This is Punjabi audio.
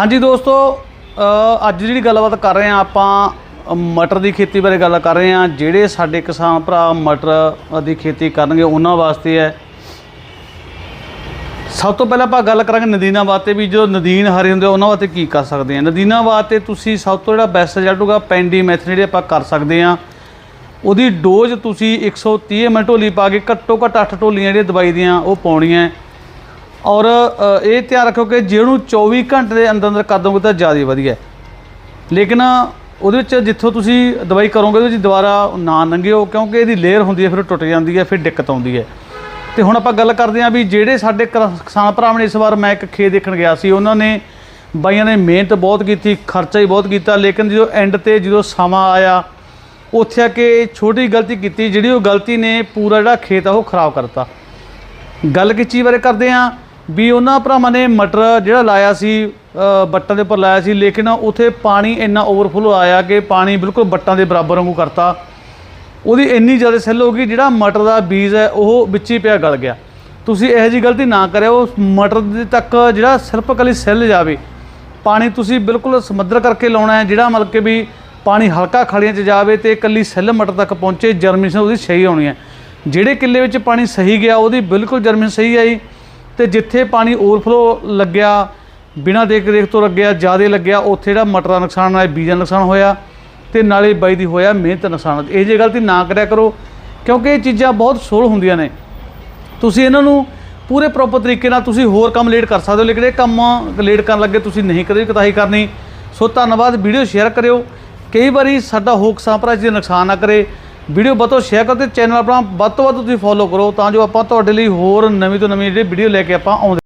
ਹਾਂਜੀ ਦੋਸਤੋ ਅੱਜ ਜਿਹੜੀ ਗੱਲਬਾਤ ਕਰ ਰਹੇ ਆ ਆਪਾਂ ਮਟਰ ਦੀ ਖੇਤੀ ਬਾਰੇ ਗੱਲ ਕਰ ਰਹੇ ਆ ਜਿਹੜੇ ਸਾਡੇ ਕਿਸਾਨ ਭਰਾ ਮਟਰ ਦੀ ਖੇਤੀ ਕਰਨਗੇ ਉਹਨਾਂ ਵਾਸਤੇ ਹੈ। ਸਭ ਤੋਂ ਪਹਿਲਾਂ ਆਪਾਂ ਗੱਲ ਕਰਾਂਗੇ ਨਦੀਨਾਂ ਵਾਸਤੇ ਵੀ ਜਦੋਂ ਨਦੀਨ ਹਰੇ ਹੁੰਦੇ ਆ, ਉਹਨਾਂ ਵਾਸਤੇ ਕੀ ਕਰ ਸਕਦੇ ਆ ਨਦੀਨਾਂ ਵਾਸਤੇ ਤੁਸੀਂ ਸਭ ਤੋਂ ਜਿਹੜਾ ਬੈਸਟ ਰਿਜ਼ਲਟ ਹੋਗਾ ਪੈਂਡੀ ਮੈਥਡ ਜਿਹੜੇ ਆਪਾਂ ਕਰ ਸਕਦੇ ਆ ਉਹਦੀ ਡੋਜ਼ ਤੁਸੀਂ 130 ਐਮ ਢੋਲੀ ਪਾ ਕੇ ਘੱਟੋ ਘੱਟ 8 ਢੋਲੀਆਂ ਜਿਹੜੀਆਂ ਦਵਾਈ ਦੀਆਂ ਉਹ ਪਾਉਣੀਆਂ ਹੈ। ਔਰ ਇਹ ਧਿਆਨ ਰੱਖੋ ਕਿ ਜਿਹਨੂੰ 24 ਘੰਟੇ ਦੇ ਅੰਦਰ ਅੰਦਰ ਕਰ ਦੋਗੇ ਤਾਂ ਜ਼ਿਆਦਾ ਵਧੀਆ ਲੇਕਿਨ ਉਹਦੇ ਵਿੱਚ ਜਿੱਥੋਂ ਤੁਸੀਂ ਦਵਾਈ ਕਰੋਗੇ, ਉਹਦੇ ਵਿੱਚ ਦੁਬਾਰਾ ਨਾ ਲੰਘਿਓ ਕਿਉਂਕਿ ਇਹਦੀ ਲੇਅਰ ਹੁੰਦੀ ਹੈ, ਫਿਰ ਉਹ ਟੁੱਟ ਜਾਂਦੀ ਹੈ, ਫਿਰ ਦਿੱਕਤ ਆਉਂਦੀ ਹੈ। ਤੇ ਹੁਣ ਆਪਾਂ ਗੱਲ ਕਰਦੇ ਹਾਂ ਵੀ ਜਿਹੜੇ ਸਾਡੇ ਕਰ- ਕਿਸਾਨ ਭਰਾਵਾਂ ਨੇ ਇਸ ਵਾਰ ਮੈਂ ਇੱਕ ਖੇਤ ਦੇਖਣ ਗਿਆ ਸੀ, ਉਹਨਾਂ ਨੇ ਬਾਈਆਂ ਨੇ ਮਿਹਨਤ ਬਹੁਤ ਕੀਤੀ, ਖਰਚਾ ਹੀ ਬਹੁਤ ਕੀਤਾ, ਲੇਕਿਨ ਜਦੋਂ ਐਂਡ ਤੇ ਜਦੋਂ ਸਮਾਂ ਆਇਆ, ਉੱਥੇ ਆ ਕੇ ਛੋਟੀ ਗਲਤੀ ਕੀਤੀ, ਜਿਹੜੀ ਉਹ ਗਲਤੀ ਨੇ ਪੂਰਾ ਜਿਹੜਾ ਖੇਤ ਆ ਉਹ ਖਰਾਬ ਕਰਤਾ। ਗੱਲ ਕਿਸ ਚੀਜ਼ ਬਾਰੇ ਕਰਦੇ ਆ ਵੀ ਉਹਨਾਂ ਭਰਾਵਾਂ ਨੇ ਮਟਰ ਜਿਹੜਾ ਲਾਇਆ ਸੀ ਬੱਟਾਂ ਦੇ ਉੱਪਰ ਲਾਇਆ ਸੀ, ਲੇਕਿਨ ਉੱਥੇ ਪਾਣੀ ਇੰਨਾ ਓਵਰਫਲੋ ਆਇਆ ਕਿ ਪਾਣੀ ਬਿਲਕੁਲ ਬੱਟਾਂ ਦੇ ਬਰਾਬਰ ਵਾਂਗੂ ਕਰਤਾ। ਉਹਦੀ ਇੰਨੀ ਜ਼ਿਆਦਾ ਸੈੱਲ ਹੋ ਗਈ, ਜਿਹੜਾ ਮਟਰ ਦਾ ਬੀਜ ਹੈ, ਉਹ ਵਿੱਚ ਹੀ ਪਿਆ ਗਲ ਗਿਆ। ਤੁਸੀਂ ਇਹੋ ਜਿਹੀ ਗਲਤੀ ਨਾ ਕਰਿਓ, ਮਟਰ ਦੇ ਤੱਕ ਜਿਹੜਾ ਸਿਰਫ ਇਕੱਲੀ ਸੈੱਲ ਜਾਵੇ, ਪਾਣੀ ਤੁਸੀਂ ਬਿਲਕੁਲ ਸਮੁੰਦਰ ਕਰਕੇ ਲਾਉਣਾ ਹੈ, ਜਿਹੜਾ ਮਤਲਬ ਕਿ ਵੀ ਪਾਣੀ ਹਲਕਾ ਖੜੀਆਂ 'ਚ ਜਾਵੇ ਤੇ ਇਕੱਲੀ ਸੈੱਲ ਮਟਰ ਤੱਕ ਪਹੁੰਚੇ ਜਰਮੀਨੇਸ਼ਨ ਉਹਦੀ ਸਹੀ ਆਉਣੀ ਹੈ। ਜਿਹੜੇ ਕਿੱਲੇ ਵਿੱਚ ਪਾਣੀ ਸਹੀ ਗਿਆ, ਉਹਦੀ ਬਿਲਕੁਲ ਜਰਮੀਨੇਸ਼ਨ ਸਹੀ ਆਈ। ਤੇ ਜਿੱਥੇ ਪਾਣੀ ਓਵਰਫਲੋ ਲੱਗਿਆ, ਬਿਨਾਂ ਦੇਖ ਰੇਖ ਤੋਂ ਲੱਗਿਆ, ਜ਼ਿਆਦਾ ਲੱਗਿਆ, ਉੱਥੇ ਜਿਹੜਾ ਮਟਰ ਦਾ ਨੁਕਸਾਨ ਨਾਲੇ ਬੀਜ ਦਾ ਨੁਕਸਾਨ ਹੋਇਆ ਤੇ ਨਾਲੇ ਬਾਈ ਦੀ ਹੋਇਆ ਮਿਹਨਤ ਨੁਕਸਾਨ। ਇਹ ਜੇ ਗਲਤੀ ਨਾ ਕਰਿਆ ਕਰੋ, ਕਿਉਂਕਿ ਇਹ ਚੀਜ਼ਾਂ ਬਹੁਤ ਸੋਲ ਹੁੰਦੀਆਂ ਨੇ। ਤੁਸੀਂ ਇਹਨਾਂ ਨੂੰ ਪੂਰੇ ਪ੍ਰੋਪਰ ਤਰੀਕੇ ਨਾਲ ਤੁਸੀਂ ਹੋਰ ਕੰਮ ਲੇਟ ਕਰ ਸਕਦੇ ਹੋ, ਲੇਕਿਨ ਇਹ ਕੰਮ ਲੇਟ ਕਰਨ ਲੱਗੇ ਤੁਸੀਂ ਨਹੀਂ, ਕਦੇ ਵੀ ਕਰਨੀ। ਸੋ ਧੰਨਵਾਦ, ਵੀਡੀਓ ਸ਼ੇਅਰ ਕਰਿਓ। ਕਈ ਵਾਰੀ ਸਾਡਾ ਹੋਕ ਸਾਂਪਰਾ ਜੀ ਨੁਕਸਾਨ ਨਾ ਕਰੇ ਵੀਡੀਓ ਵੱਧ ਤੋਂ ਸ਼ੇਅਰ ਕਰੋ ਤੇ ਚੈਨਲ ਆਪਣਾ ਵੱਧ ਤੋਂ ਵੱਧ ਤੁਸੀਂ ਫੋਲੋ ਕਰੋ ਤਾਂ ਜੋ ਆਪਾਂ ਤੁਹਾਡੇ ਲਈ ਹੋਰ ਨਵੀਂ ਤੋਂ ਨਵੀਂ ਜਿਹੜੀ ਵੀਡੀਓ ਲੈ ਕੇ ਆਪਾਂ ਆਉਂਦੇ